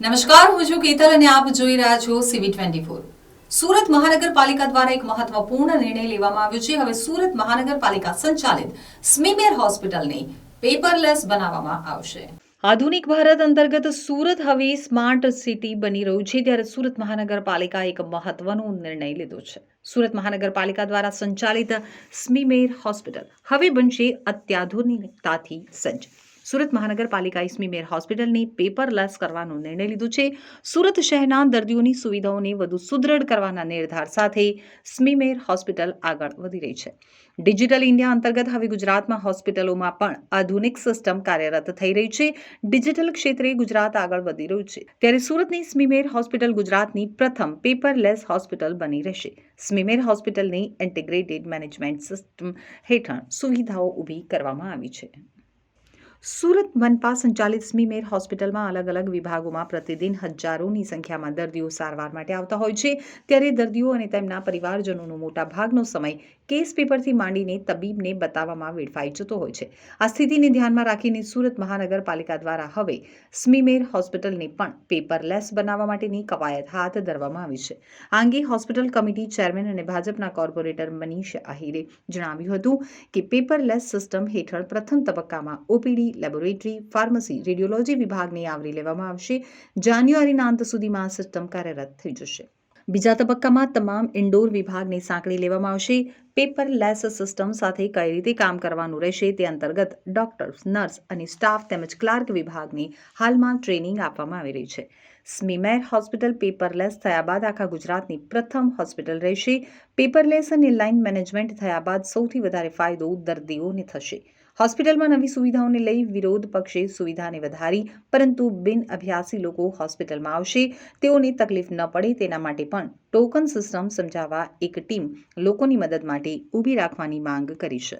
નમસ્કાર, હું છું કેતલ અને આપ જોઈ રહ્યા છો સીવી ટ્વેન્ટી ફોર સુરત મહાનગરપાલિકા દ્વારા એક મહત્વપૂર્ણ નિર્ણય લેવામાં આવ્યો છે. હવે સુરત મહાનગરપાલિકા સંચાલિત સ્મીમેર હોસ્પિટલને પેપરલેસ બનાવવામાં આવશે. આધુનિક ભારત અંતર્ગત સુરત હવે સ્માર્ટ સિટી બની રહ્યું છે. ત્યારે સુરત મહાનગરપાલિકા એક મહત્વનો નિર્ણય લીધો છે. સુરત મહાનગરપાલિકા દ્વારા સંચાલિત સ્મીમેર હોસ્પિટલ હવે બનશે અત્યાધુનિકતાથી સજ્જ. સુરત મહાનગરપાલિકાએ સ્મીમેર હોસ્પિટલને પેપરલેસ કરવાનો નિર્ણય લીધો છે. સુરત શહેરના દર્દીઓની સુવિધાઓને વધુ સુદૃઢ કરવાના નિર્ધાર સાથે સ્મીમેર હોસ્પિટલ આગળ વધી રહી છે. ડિજિટલ ઇન્ડિયા અંતર્ગત હવે ગુજરાતમાં હોસ્પિટલોમાં પણ આધુનિક સિસ્ટમ કાર્યરત થઈ રહી છે. ડિજિટલ ક્ષેત્રે ગુજરાત આગળ વધી રહ્યું છે. ત્યારે સુરતની સ્મીમેર હોસ્પિટલ ગુજરાતની પ્રથમ પેપરલેસ હોસ્પિટલ બની રહેશે. સ્મીમેર હોસ્પિટલની ઇન્ટિગ્રેટેડ મેનેજમેન્ટ સિસ્ટમ હેઠળ સુવિધાઓ ઊભી કરવામાં આવી છે. સુરત મનપા સંચાલિત સ્મીમેર હોસ્પિટલમાં અલગ અલગ વિભાગોમાં પ્રતિદિન હજારોની સંખ્યામાં દર્દીઓ સારવાર માટે આવતા હોય છે. ત્યારે દર્દીઓ અને તેમના પરિવારજનોનો મોટા ભાગનો સમય કેસ પેપરથી માંડીને તબીબને બતાવવામાં વેડફાઈ જતો હોય છે. આ સ્થિતિને ધ્યાનમાં રાખીને સુરત મહાનગરપાલિકા દ્વારા હવે સ્મીમેર હોસ્પિટલને પણ પેપરલેસ બનાવવા માટેની કવાયત હાથ ધરવામાં આવી છે. આ અંગે હોસ્પિટલ કમિટી ચેરમેન અને ભાજપના કોર્પોરેટર મનીષ આહિરે જણાવ્યું હતું કે પેપરલેસ સિસ્ટમ હેઠળ પ્રથમ તબક્કામાં ઓપીડી લેબોરેટરી, ફાર્મસી, રેડિયોલોજી વિભાગને આવરી લેવામાં આવશે. જાન્યુઆરીના અંત સુધીમાં આ સિસ્ટમ કાર્યરત થઈ જશે. બીજા તબક્કામાં તમામ ઇન્ડોર વિભાગને સાંકળી લેવામાં આવશે. પેપરલેસ સિસ્ટમ સાથે કઈ રીતે કામ કરવાનું રહેશે તે અંતર્ગત ડોક્ટર્સ, નર્સ અને સ્ટાફ તેમજ ક્લાર્ક વિભાગની હાલમાં ટ્રેનિંગ આપવામાં આવી રહી છે. સ્મીમેર હોસ્પિટલ પેપરલેસ થયા બાદ આખા ગુજરાતની પ્રથમ હોસ્પિટલ રહેશે. પેપરલેસ અને લાઇન મેનેજમેન્ટ થયા બાદ સૌથી વધારે ફાયદો દર્દીઓને થશે. હોસ્પિટલમાં નવી સુવિધાઓને લઈ વિરોધ પક્ષે સુવિધાને વધારી, પરંતુ બિન અભ્યાસી લોકો હોસ્પિટલમાં આવશે. તેઓને તકલીફ ન પડે તેના માટે પણ ટોકન સિસ્ટમ સમજાવવા એક ટીમ લોકોની મદદ માટે ઊભી રાખવાની માંગ કરી છે.